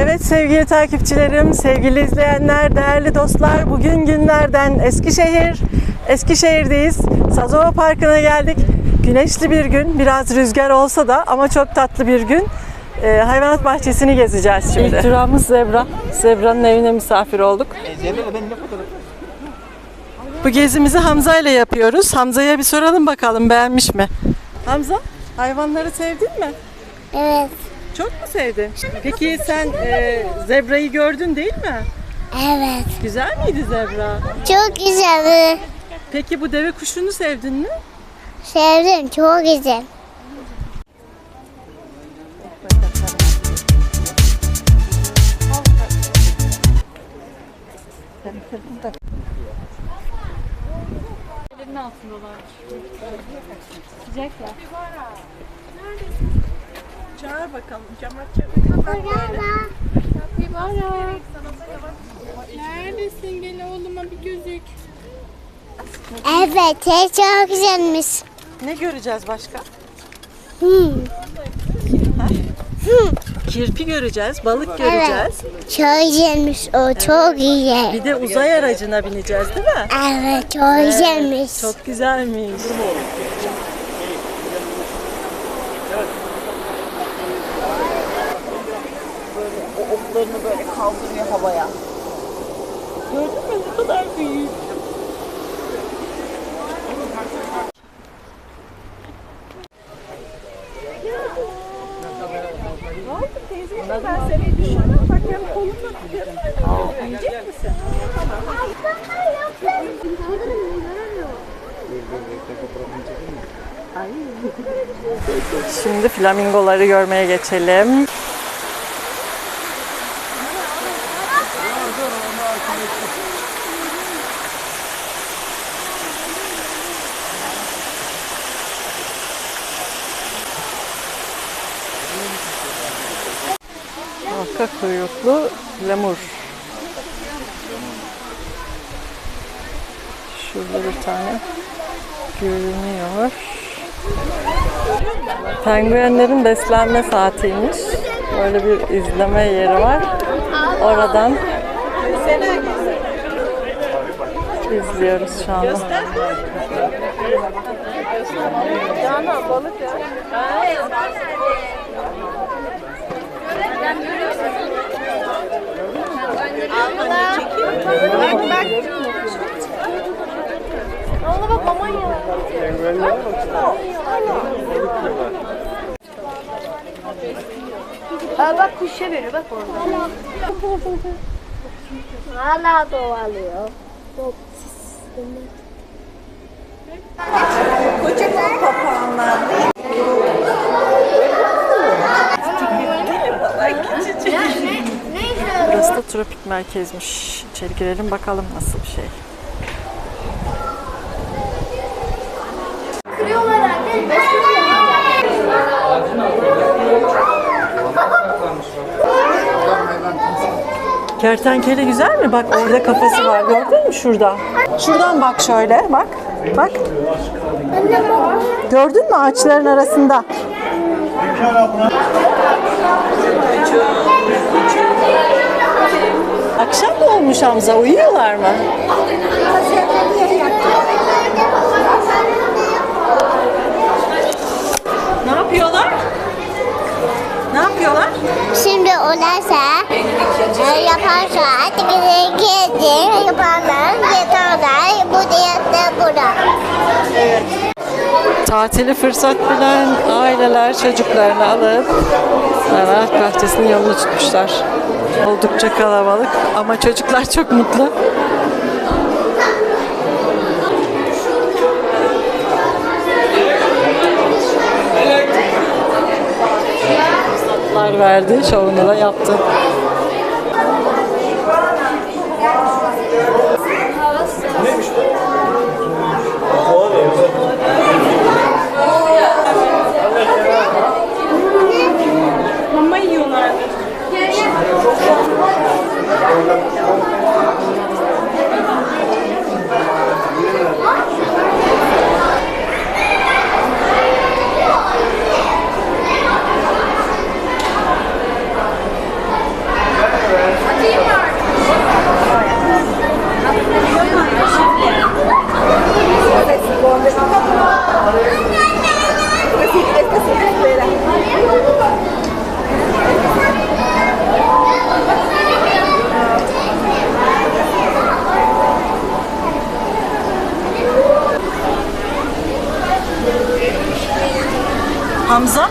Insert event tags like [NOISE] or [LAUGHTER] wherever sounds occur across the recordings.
Evet sevgili takipçilerim, sevgili izleyenler, değerli dostlar. Bugün günlerden Eskişehir. Eskişehir'deyiz. Sazova Parkı'na geldik. Güneşli bir gün, biraz rüzgar olsa da ama çok tatlı bir gün. Ee, hayvanat bahçesini gezeceğiz şimdi. İlk durağımız Zebra. Zebra'nın evine misafir olduk. Bu gezimizi Hamza ile yapıyoruz. Hamza'ya bir soralım bakalım beğenmiş mi? Hamza, hayvanları sevdin mi? Evet. Çok mu sevdin? Peki sen e, zebrayı gördün değil mi? Evet. Güzel miydi zebra? Çok güzel. Peki bu deve kuşunu sevdin mi? Sevdim. Çok güzel. Cama Neredesin? Gel oğluma bir gözük. Evet. Çok güzelmiş. Ne göreceğiz başka? Hmm. Kirpi göreceğiz, balık göreceğiz. Çok güzelmiş o. Çok güzel. Bir de uzay aracına bineceğiz değil mi? Evet. Çok güzelmiş. Çok güzelmiş. Oklarını böyle kaldırıyor havaya. Gördün mü ne kadar büyük. Şimdi flamingoları görmeye geçelim. Arka kuyruklu lemur. Şurada bir tane görünüyor. Penguenlerin beslenme saatiymiş. Böyle bir izleme yeri var. Oradan izliyoruz şu anda. Aa, bak kuşa veriyor. Bak orada. Hala dovalıyor. Kocaman papağanlar. Burası da tropik merkezmiş. İçeri girelim bakalım nasıl bir şey. Kertenkele güzel mi? Bak orada kafası var. Gördün mü şurada? Şuradan bak şöyle. Bak. Bak. Gördün mü ağaçların arasında? Akşam mı olmuş Hamza? Uyuyorlar mı? Ne yapıyorlar? Ne yapıyorlar? Şimdi olarsa e, yaparsa gidin gidin yaparlar yatarlar bu diyatta burada. Tatili fırsat bilen aileler çocuklarını alıp hayvanat bahçesinin yolunu tutmuşlar. Oldukça kalabalık ama çocuklar çok mutlu. Verdi, şovunu da yaptı.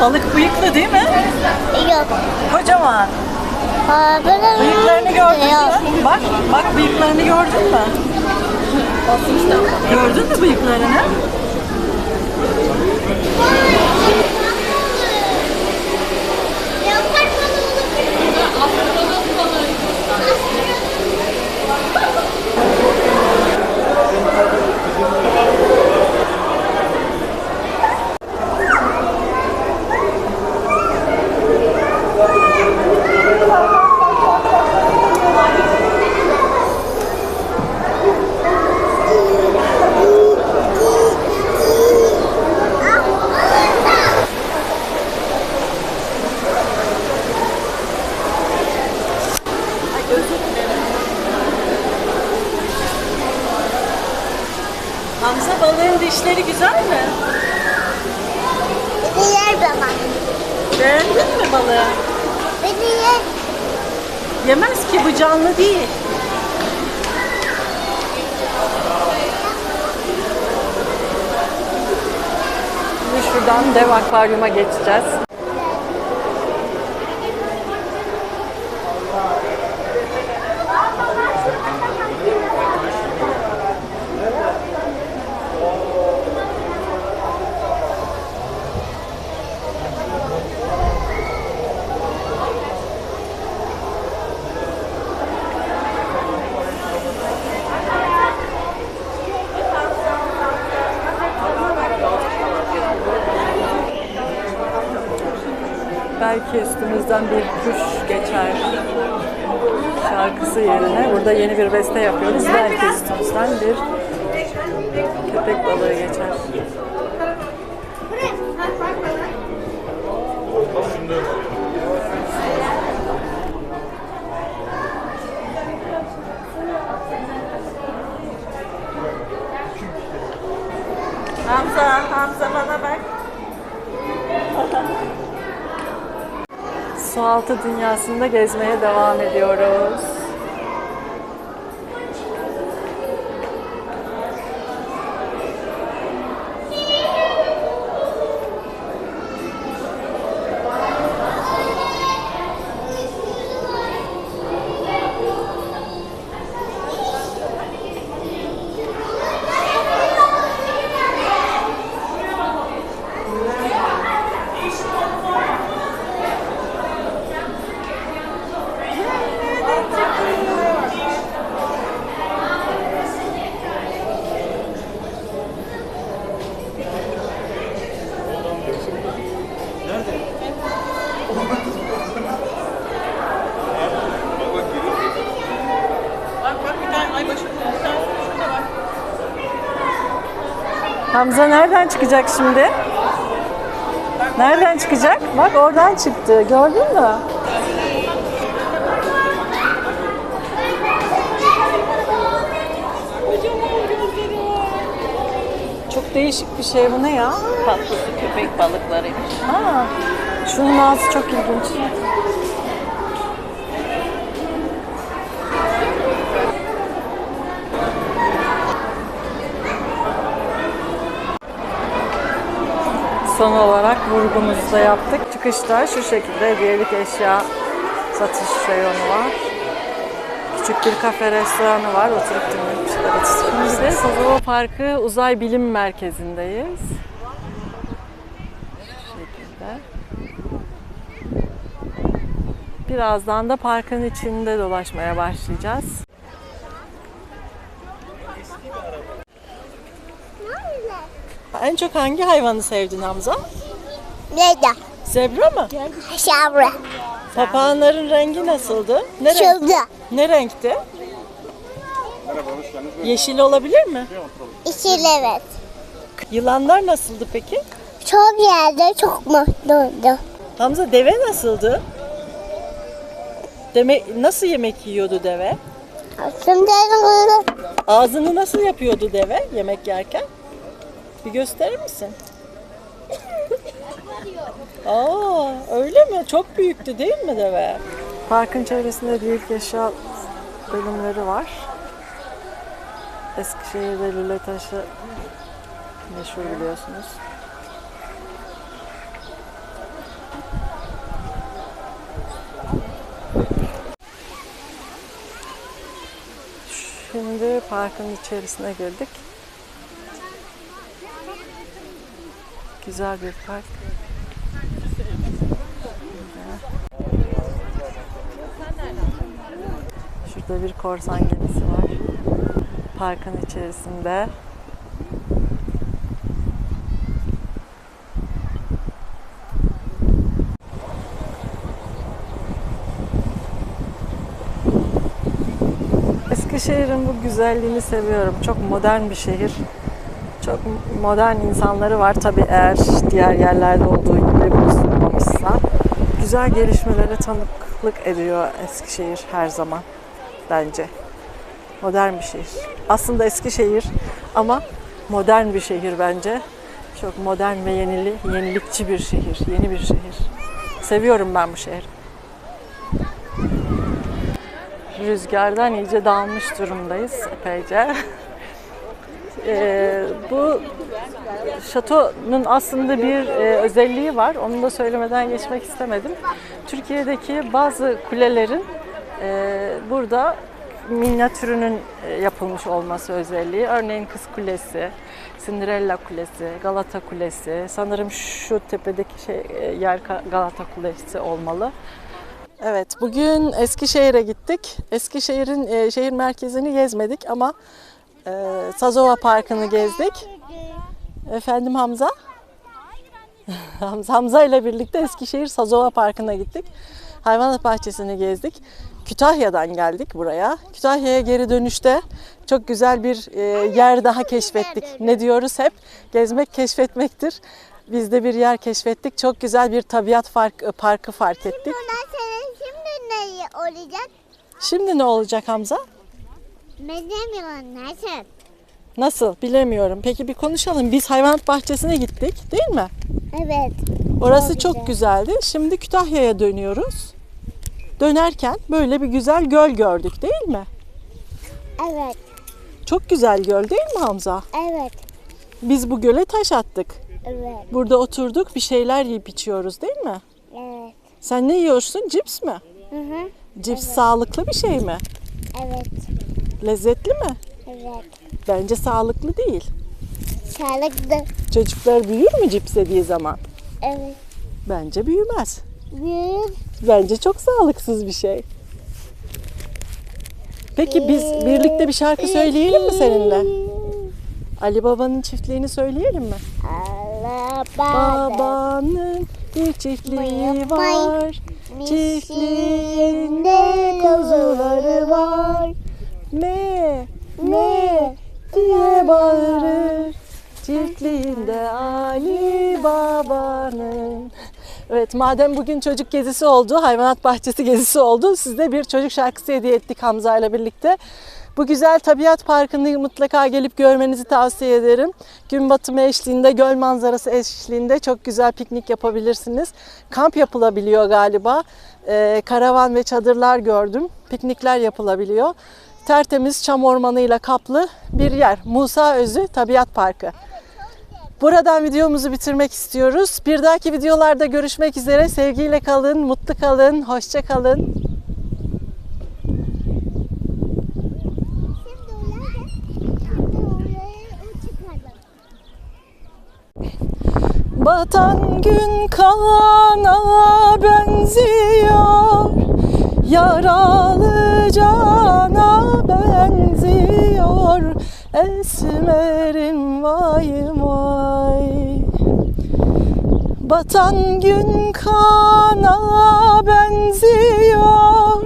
Balık bıyıklı değil mi? Yok. Kocaman. Aa, böyle Bıyıklarını gördün mü? Bak, bak bıyıklarını gördün mü? Gördün mü bıyıklarını? Hamza balığın dişleri güzel mi? Bir yer baba. Beğendin mi balığı? Bir yer. Yemez ki bu canlı değil. Şimdi şuradan dev akvaryuma geçeceğiz. Belki üstümüzden bir kuş geçer şarkısı yerine burada yeni bir beste yapıyoruz. Belki üstümüzden bir köpek balığı geçer. Hamza, Hamza bana bak. Sualtı dünyasında gezmeye devam ediyoruz. Hamza nereden çıkacak şimdi? Nereden çıkacak? Bak oradan çıktı. Gördün mü? Çok değişik bir şey bu ne ya? Tatlısı köpek balıklarıymış. Ha, şunun ağzı çok ilginç. Son olarak vurgumuzu da yaptık. Çıkışta şu şekilde hediyelik eşya satış reyonu var. Küçük bir kafe restoranı var. Oturup atıştırıyoruz. Şimdi Sazova Parkı Uzay Bilim Merkezi'ndeyiz. Şu şekilde. Birazdan da parkın içinde dolaşmaya başlayacağız. En çok hangi hayvanı sevdin Hamza? Nerede? Zebra mı? Şavra. Papağanların rengi nasıldı? Ne, renk, Şurada. ne renkti? Yeşil olabilir mi? İkili evet. Yılanlar nasıldı peki? Çok yerde çok mutluydu. Hamza deve nasıldı? Deme nasıl yemek yiyordu deve? Ağzını nasıl yapıyordu deve yemek yerken? Bir gösterir misin? Aa, öyle mi? Çok büyüktü değil mi deve? Parkın çevresinde büyük yaşa bölümleri var. Eskişehir'de lüle taşı meşhur biliyorsunuz. Şimdi parkın içerisine girdik. Güzel bir park. Şurada bir korsan gemisi var. Parkın içerisinde. Eskişehir'in bu güzelliğini seviyorum. Çok modern bir şehir. Çok modern insanları var tabii eğer diğer yerlerde olduğu gibi buluşturmamışsa. Güzel gelişmelere tanıklık ediyor Eskişehir her zaman bence. Modern bir şehir. Aslında Eskişehir ama modern bir şehir bence. Çok modern ve yenili, yenilikçi bir şehir, yeni bir şehir. Seviyorum ben bu şehri. Rüzgardan iyice dağılmış durumdayız epeyce. [LAUGHS] Ee, bu şatonun aslında bir e, özelliği var. Onu da söylemeden geçmek istemedim. Türkiye'deki bazı kulelerin e, burada minyatürünün e, yapılmış olması özelliği. Örneğin Kız Kulesi, Cinderella Kulesi, Galata Kulesi. Sanırım şu tepedeki şey e, yer Galata Kulesi olmalı. Evet, bugün Eskişehir'e gittik. Eskişehir'in e, şehir merkezini gezmedik ama e, Sazova Parkı'nı gezdik. Efendim Hamza? [LAUGHS] Hamza, Hamza ile birlikte Eskişehir Sazova Parkı'na gittik. Hayvanat bahçesini gezdik. Kütahya'dan geldik buraya. Kütahya'ya geri dönüşte çok güzel bir e, yer daha keşfettik. Ne diyoruz hep? Gezmek keşfetmektir. Biz de bir yer keşfettik. Çok güzel bir tabiat fark, parkı fark ettik. Şimdi ne olacak? Şimdi ne olacak Hamza? Bilmiyorum nasıl? Nasıl? Bilemiyorum. Peki bir konuşalım. Biz hayvanat bahçesine gittik, değil mi? Evet. Orası Çok çok, güzel. güzeldi. Şimdi Kütahya'ya dönüyoruz. Dönerken böyle bir güzel göl gördük, değil mi? Evet. Çok güzel göl değil mi Hamza? Evet. Biz bu göle taş attık. Evet. Burada oturduk, bir şeyler yiyip içiyoruz, değil mi? Evet. Sen ne yiyorsun? Cips mi? Hı hı. Cips sağlıklı bir şey mi? Evet. Lezzetli mi? Evet. Bence sağlıklı değil. Sağlıklı. Çocuklar büyür mü cips yediği zaman? Evet. Bence büyümez. Büyük. Bence çok sağlıksız bir şey. Peki biz birlikte bir şarkı söyleyelim mi seninle? Ali Baba'nın çiftliğini söyleyelim mi? Allah baba. Babanın bir çiftliği var. Çiftliğinde Çiftliğinde kuzuları var. Me, me diye bağırır. Çiftliğinde Ali Baba'nın. Evet madem bugün çocuk gezisi oldu, hayvanat bahçesi gezisi oldu. Size bir çocuk şarkısı hediye ettik Hamza ile birlikte. Bu güzel tabiat parkını mutlaka gelip görmenizi tavsiye ederim. Gün batımı eşliğinde, göl manzarası eşliğinde çok güzel piknik yapabilirsiniz. Kamp yapılabiliyor galiba. Ee, karavan ve çadırlar gördüm. Piknikler yapılabiliyor. Tertemiz çam ormanıyla kaplı bir yer. Musa Özü Tabiat Parkı. Buradan videomuzu bitirmek istiyoruz. Bir dahaki videolarda görüşmek üzere. Sevgiyle kalın, mutlu kalın, hoşça kalın. Batan gün kana benziyor Yaralı cana benziyor Esmerim vay vay. Batan gün kana benziyor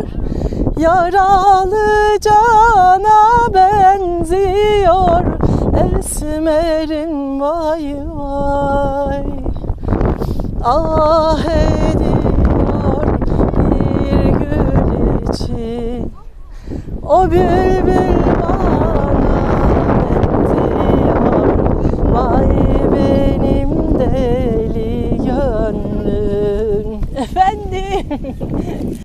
Yaralı cana benziyor Esmerim vay vay. Ah ediyor O bülbül bana diyor Vay benim deli gönlüm. Efendim